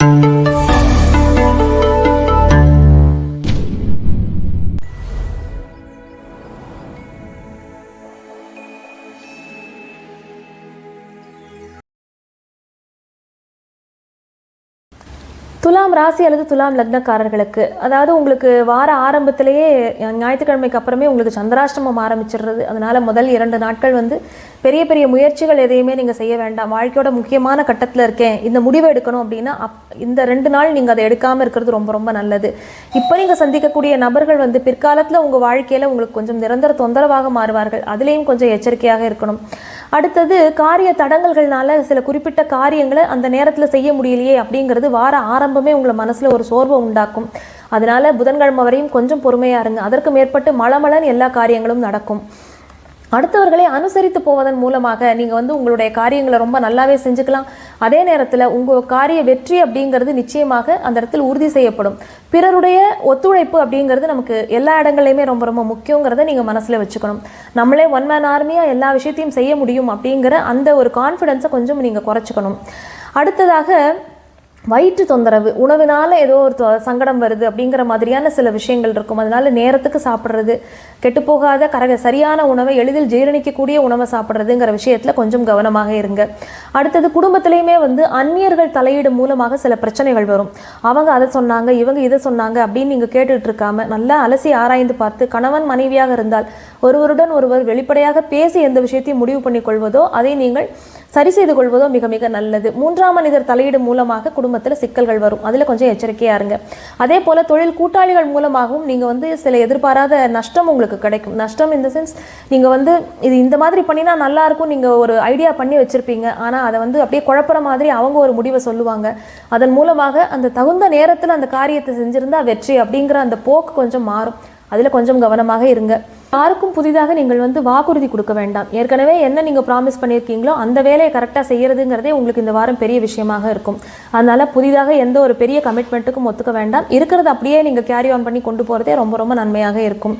thank you. துலாம் ராசி அல்லது துலாம் லக்னக்காரர்களுக்கு அதாவது உங்களுக்கு வார ஆரம்பத்திலேயே ஞாயிற்றுக்கிழமைக்கு அப்புறமே உங்களுக்கு சந்திராஷ்டமம் ஆரம்பிச்சிடுறது. அதனால் முதல் இரண்டு நாட்கள் வந்து பெரிய பெரிய முயற்சிகள் எதையுமே நீங்கள் செய்ய வேண்டாம். வாழ்க்கையோட முக்கியமான கட்டத்தில் இருக்கேன். இந்த முடிவை எடுக்கணும் அப்படின்னா அப் இந்த ரெண்டு நாள் நீங்கள் அதை எடுக்காமல் இருக்கிறது ரொம்ப ரொம்ப நல்லது. இப்போ நீங்கள் சந்திக்கக்கூடிய நபர்கள் வந்து பிற்காலத்தில் உங்கள் வாழ்க்கையில் உங்களுக்கு கொஞ்சம் நிரந்தர தொந்தரவாக மாறுவார்கள். அதுலேயும் கொஞ்சம் எச்சரிக்கையாக இருக்கணும். அடுத்தது காரிய தடங்கல்கள்னால சில குறிப்பிட்ட காரியங்களை அந்த நேரத்தில் செய்ய முடியலையே அப்படிங்கிறது வார ஆரம்பமே உங்களை மனசில் ஒரு சோர்வை உண்டாக்கும். அதனால புதன்கிழமை வரையும் கொஞ்சம் பொறுமையாக இருங்க. அதற்கு மேற்பட்டு மளமளன்னு எல்லா காரியங்களும் நடக்கும். அடுத்தவர்களை அனுசரித்து போவதன் மூலமாக நீங்கள் வந்து உங்களுடைய காரியங்களை ரொம்ப நல்லாவே செஞ்சுக்கலாம். அதே நேரத்தில் உங்கள் காரிய வெற்றி அப்படிங்கிறது நிச்சயமாக அந்த இடத்தில் உறுதி செய்யப்படும். பிறருடைய ஒத்துழைப்பு அப்படிங்கிறது நமக்கு எல்லா இடங்கள்லையுமே ரொம்ப ரொம்ப முக்கியங்கிறத நீங்கள் மனசில் வச்சுக்கணும். நம்மளே ஒன் மேன் ஆர்மியாக எல்லா விஷயத்தையும் செய்ய முடியும் அப்படிங்கிற அந்த ஒரு கான்ஃபிடென்ஸை கொஞ்சம் நீங்கள் குறைச்சிக்கணும். அடுத்ததாக வயிற்று தொந்தரவு உணவுனால ஏதோ ஒரு தொ- சங்கடம் வருது அப்படிங்கிற மாதிரியான சில விஷயங்கள் இருக்கும். அதனால நேரத்துக்கு சாப்பிட்றது கெட்டுப்போகாத கரக சரியான உணவை எளிதில் ஜீரணிக்கக்கூடிய உணவை சாப்பிட்றதுங்கிற விஷயத்தில் கொஞ்சம் கவனமாக இருங்க. அடுத்தது குடும்பத்திலையுமே வந்து அந்நியர்கள் தலையீடு மூலமாக சில பிரச்சனைகள் வரும். அவங்க அதை சொன்னாங்க இவங்க இதை சொன்னாங்க அப்படின்னு நீங்கள் கேட்டுட்டு இருக்காம நல்லா அலசி ஆராய்ந்து பார்த்து கணவன் மனைவியாக இருந்தால் ஒருவருடன் ஒருவர் வெளிப்படையாக பேசி எந்த விஷயத்தையும் முடிவு பண்ணிக்கொள்வதோ அதை நீங்கள் சரி செய்து கொள்வதோ மிக மிக நல்லது. மூன்றாம் மனிதர் தலையீடு மூலமாக குடும்பத்தில் சிக்கல்கள் வரும். அதில் கொஞ்சம் எச்சரிக்கையாக இருங்க. அதே போல் தொழில் கூட்டாளிகள் மூலமாகவும் நீங்கள் வந்து சில எதிர்பாராத நஷ்டம் உங்களுக்கு கிடைக்கும். நஷ்டம் இந்த சென்ஸ் நீங்கள் வந்து இது இந்த மாதிரி பண்ணினா நல்லா இருக்கும் ஒரு ஐடியா பண்ணி வச்சுருப்பீங்க. ஆனால் அதை வந்து அப்படியே குழப்புற மாதிரி அவங்க ஒரு முடிவை சொல்லுவாங்க. அதன் மூலமாக அந்த தகுந்த நேரத்தில் அந்த காரியத்தை செஞ்சிருந்தா வெற்றி அப்படிங்கிற அந்த போக்கு கொஞ்சம் மாறும். அதில் கொஞ்சம் கவனமாக இருங்க. யாருக்கும் புதிதாக நீங்கள் வந்து வாக்குறுதி கொடுக்க வேண்டாம். ஏற்கனவே என்ன நீங்கள் ப்ராமிஸ் பண்ணியிருக்கீங்களோ அந்த வேலையை கரெக்டாக செய்கிறதுங்கிறதே உங்களுக்கு இந்த வாரம் பெரிய விஷயமாக இருக்கும். அதனால் புதிதாக எந்த ஒரு பெரிய கமிட்மெண்ட்டுக்கும் ஒத்துக்க வேண்டாம். இருக்கிறத அப்படியே நீங்கள் கேரி ஆன் பண்ணி கொண்டு போகிறதே ரொம்ப ரொம்ப நன்மையாக இருக்கும்.